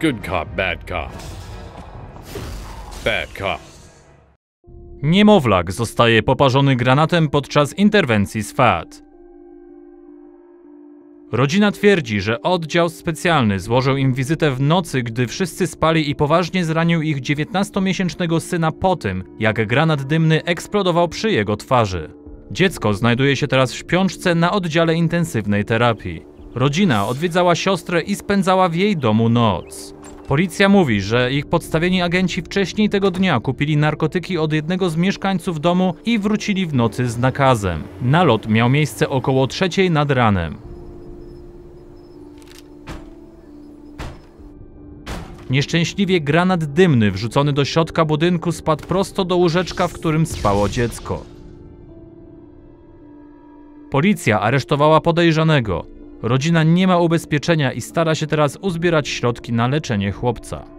Good cop, bad cop. Bad cop. Niemowlak zostaje poparzony granatem podczas interwencji SWAT. Rodzina twierdzi, że oddział specjalny złożył im wizytę w nocy, gdy wszyscy spali i poważnie zranił ich 19-miesięcznego syna po tym, jak granat dymny eksplodował przy jego twarzy. Dziecko znajduje się teraz w śpiączce na oddziale intensywnej terapii. Rodzina odwiedzała siostrę i spędzała w jej domu noc. Policja mówi, że ich podstawieni agenci wcześniej tego dnia kupili narkotyki od jednego z mieszkańców domu i wrócili w nocy z nakazem. Nalot miał miejsce około trzeciej nad ranem. Nieszczęśliwie granat dymny wrzucony do środka budynku spadł prosto do łóżeczka, w którym spało dziecko. Policja aresztowała podejrzanego. Rodzina nie ma ubezpieczenia i stara się teraz uzbierać środki na leczenie chłopca.